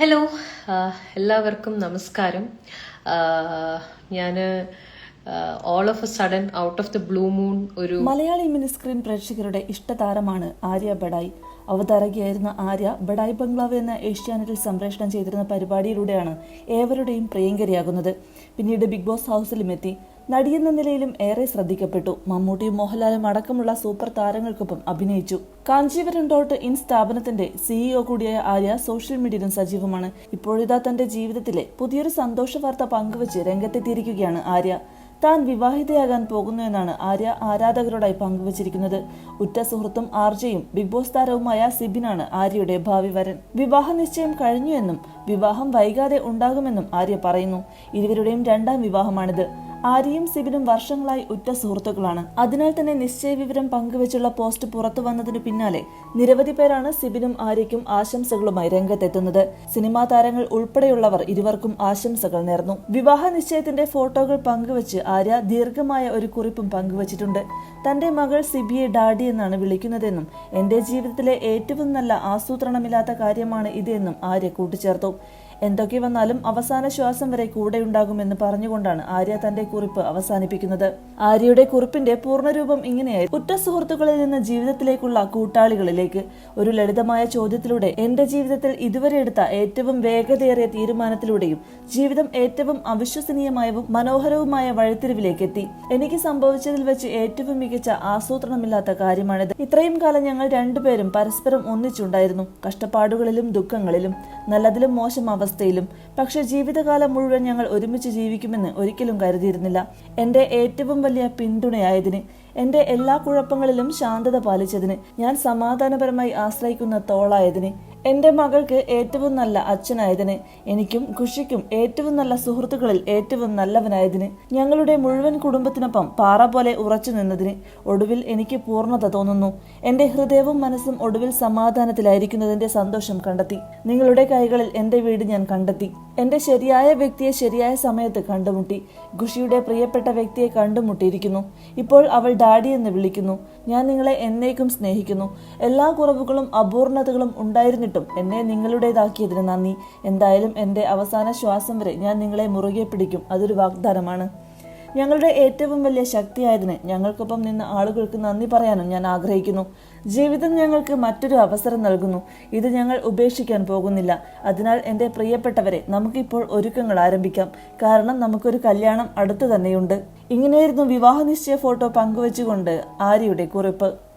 Hello എല്ലാവർക്കും നമസ്കാരം. ഞാൻ all of a sudden out of the blue moon ഒരു മലയാളി മിനിസ്ക്രീൻ പ്രേക്ഷകരുടെ ഇഷ്ടതാരമാണ് ആര്യ ബഡായി. അവതാരകയായിരുന്ന ആര്യ ബഡായി ബംഗ്ലാവ് എന്ന ഏഷ്യാനെറ്റിൽ സംപ്രേഷണം ചെയ്തിരുന്ന പരിപാടിയിലൂടെയാണ് ഏവരുടെയും പ്രിയങ്കരിയാകുന്നത്. പിന്നീട് ബിഗ് ബോസ് ഹൗസിലും എത്തി. നടിയെന്ന നിലയിലും ഏറെ ശ്രദ്ധിക്കപ്പെട്ടു. മമ്മൂട്ടിയും മോഹൻലാലും അടക്കമുള്ള സൂപ്പർ താരങ്ങൾക്കൊപ്പം അഭിനയിച്ചു. കാഞ്ചീപുരം ഡോട്ട് ഇൻ സ്ഥാപനത്തിന്റെ സിഇഒ കൂടിയായ ആര്യ സോഷ്യൽ മീഡിയയിലും സജീവമാണ്. ഇപ്പോഴിതാ തന്റെ ജീവിതത്തിലെ പുതിയൊരു സന്തോഷ വാർത്ത പങ്കുവച്ച് രംഗത്തെത്തിയിരിക്കുകയാണ് ആര്യ. താൻ വിവാഹിതയാകാൻ പോകുന്നു എന്നാണ് ആര്യ ആരാധകരോടായി പങ്കുവച്ചിരിക്കുന്നത്. ഉറ്റ സുഹൃത്തും ആർജയും ബിഗ് ബോസ് താരവുമായ സിബിനാണ് ആര്യയുടെ ഭാവി വരൻ. വിവാഹ നിശ്ചയം കഴിഞ്ഞു എന്നും വിവാഹം വൈകാതെ ഉണ്ടാകുമെന്നും ആര്യ പറയുന്നു. ഇരുവരുടെയും രണ്ടാം വിവാഹമാണിത്. ആര്യയും സിബിനും വർഷങ്ങളായി ഉറ്റ സുഹൃത്തുക്കളാണ്. അതിനാൽ തന്നെ നിശ്ചയ വിവരം പങ്കുവച്ചുള്ള പോസ്റ്റ് പുറത്തു വന്നതിനു പിന്നാലെ നിരവധി പേരാണ് സിബിനും ആര്യയ്ക്കും ആശംസകളുമായി രംഗത്തെത്തുന്നത്. സിനിമാ താരങ്ങൾ ഉൾപ്പെടെയുള്ളവർ ഇരുവർക്കും ആശംസകൾ നേർന്നു. വിവാഹ നിശ്ചയത്തിന്റെ ഫോട്ടോകൾ പങ്കുവച്ച് ആര്യ ദീർഘമായ ഒരു കുറിപ്പും പങ്കുവച്ചിട്ടുണ്ട്. തന്റെ മകൾ സിബിയെ ഡാഡി എന്നാണ് വിളിക്കുന്നതെന്നും എന്റെ ജീവിതത്തിലെ ഏറ്റവും നല്ല ആസൂത്രണമില്ലാത്ത കാര്യമാണ് ഇതെന്നും ആര്യ കൂട്ടിച്ചേർത്തു. എന്തൊക്കെ വന്നാലും അവസാന ശ്വാസം വരെ കൂടെയുണ്ടാകുമെന്ന് പറഞ്ഞുകൊണ്ടാണ് ആര്യ തന്റെ കുറിപ്പ് അവസാനിപ്പിക്കുന്നത്. ആര്യയുടെ കുറിപ്പിന്റെ പൂർണരൂപം ഇങ്ങനെയായി. ഉറ്റ സുഹൃത്തുക്കളിൽ നിന്ന് ജീവിതത്തിലേക്കുള്ള കൂട്ടാളികളിലേക്ക് ഒരു ലളിതമായ ചോദ്യത്തിലൂടെ എന്റെ ജീവിതത്തിൽ ഇതുവരെ എടുത്ത ഏറ്റവും വേഗതയേറിയ തീരുമാനത്തിലൂടെയും ജീവിതം ഏറ്റവും അവിശ്വസനീയമായവും മനോഹരവുമായ വഴിത്തിരിവിലേക്ക് എത്തി എനിക്ക് സംഭവിച്ചതിൽ വെച്ച് ഏറ്റവും മികച്ച ആസൂത്രണമില്ലാത്ത കാര്യമാണിത്. ഇത്രയും കാലം ഞങ്ങൾ രണ്ടുപേരും പരസ്പരം ഒന്നിച്ചുണ്ടായിരുന്നു. കഷ്ടപ്പാടുകളിലും ദുഃഖങ്ങളിലും നല്ലതിലും മോശം അവസ്ഥയിലും. പക്ഷെ ജീവിതകാലം മുഴുവൻ ഞങ്ങൾ ഒരുമിച്ച് ജീവിക്കുമെന്ന് ഒരിക്കലും കരുതിയിരുന്നില്ല. എന്റെ ഏറ്റവും വലിയ പിന്തുണയായതിന് എന്റെ എല്ലാ കുഴപ്പങ്ങളിലും ശാന്തത പാലിച്ചതിന് ഞാൻ സമാധാനപരമായി ആശ്രയിക്കുന്ന തോളായതിന് എന്റെ മകൾക്ക് ഏറ്റവും നല്ല അച്ഛനായതിന് എനിക്കും ഖുഷിക്കും ഏറ്റവും നല്ല സുഹൃത്തുക്കളിൽ ഏറ്റവും നല്ലവനായതിന് ഞങ്ങളുടെ മുഴുവൻ കുടുംബത്തിനൊപ്പം പാറ പോലെ ഉറച്ചു നിന്നതിന് ഒടുവിൽ എനിക്ക് പൂർണത തോന്നുന്നു. എന്റെ ഹൃദയവും മനസ്സും ഒടുവിൽ സമാധാനത്തിലായിരിക്കുന്നതിന്റെ സന്തോഷം കണ്ടെത്തി. നിങ്ങളുടെ കൈകളിൽ എന്റെ വീട് ഞാൻ കണ്ടെത്തി. എന്റെ ശരിയായ വ്യക്തിയെ ശരിയായ സമയത്ത് കണ്ടുമുട്ടി. ഖുഷിയുടെ പ്രിയപ്പെട്ട വ്യക്തിയെ കണ്ടുമുട്ടിയിരിക്കുന്നു. ഇപ്പോൾ അവൾ ഡാഡി എന്ന് വിളിക്കുന്നു. ഞാൻ നിങ്ങളെ എന്നേക്കും സ്നേഹിക്കുന്നു. എല്ലാ കുറവുകളും അപൂർണതകളും ഉണ്ടായിരുന്നിട്ടും എന്നെ നിങ്ങളുടേതാക്കിയതിന് നന്ദി. എന്തായാലും എന്റെ അവസാന ശ്വാസം വരെ ഞാൻ നിങ്ങളെ മുറുകെ പിടിക്കും. അതൊരു വാഗ്ദാനമാണ്. ഞങ്ങളുടെ ഏറ്റവും വലിയ ശക്തിയായതിന് ഞങ്ങൾക്കൊപ്പം നിന്ന ആളുകൾക്ക് നന്ദി പറയാനും ഞാൻ ആഗ്രഹിക്കുന്നു. ജീവിതം ഞങ്ങൾക്ക് മറ്റൊരു അവസരം നൽകുന്നു. ഇത് ഞങ്ങൾ ഉപേക്ഷിക്കാൻ പോകുന്നില്ല. അതിനാൽ എന്റെ പ്രിയപ്പെട്ടവരെ നമുക്കിപ്പോൾ ഒരുക്കങ്ങൾ ആരംഭിക്കാം. കാരണം നമുക്കൊരു കല്യാണം അടുത്തു തന്നെയുണ്ട്. ഇങ്ങനെയായിരുന്നു വിവാഹ നിശ്ചയ ഫോട്ടോ പങ്കുവച്ചുകൊണ്ട് ആര്യയുടെ കുറിപ്പ്.